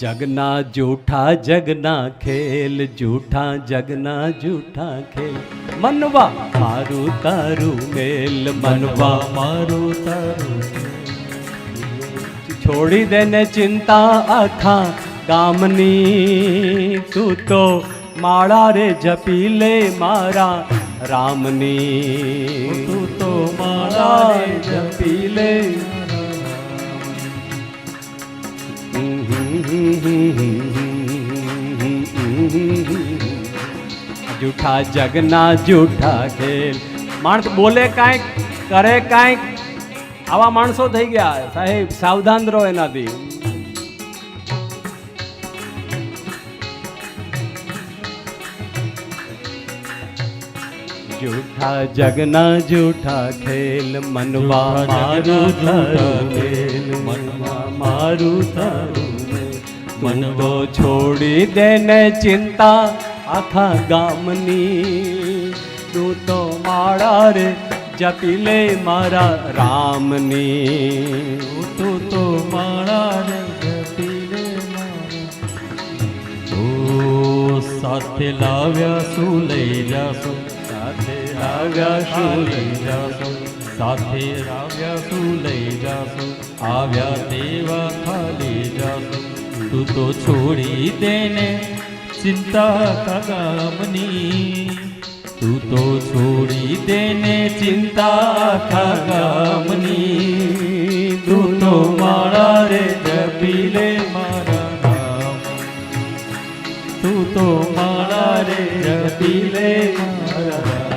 જગના જૂઠા જગના ખેલ, જૂઠા જગના જૂઠા ખેલ. મનવા મારું તારું મેલ, મનવા મારું તારું છોડી દેને ચિંતા આખા ગામની. તું તો માળા રે જપી લે મારા રામની. તું તો માળા જપી લે જૂઠા જગના જૂઠા ખેલ. માણસ બોલે કાંઈક કરે કાંઈક. આવા માણસો થઈ ગયા. સાહેબ સાવધાન રહો એનાથી. જૂઠા જગના જૂઠા ખેલ મનવા મારું ખેલ મનવા મારું ખેલ. તું તો છોડી દે ને ચિંતા આખા ગામની. તું તો માળા રે જપી લે મારા રામની. તું તો માળા રે જપી લે મારા સાથે લાવ્યા શું લઈ જાશું? સાથે લાવ્યા શું લઈ જાશું? સાથે આવ્યા શું લઈ જાશું? આવ્યા તેવા ખાલી જાશું? તું તો છોડી દેને, ચિંતા કાગામની તું તો છોડી દેને, ચિંતા કાગામની તું તો મારા રે, જપી લે મારા નામ. તું તો મારા રે, જપી મારા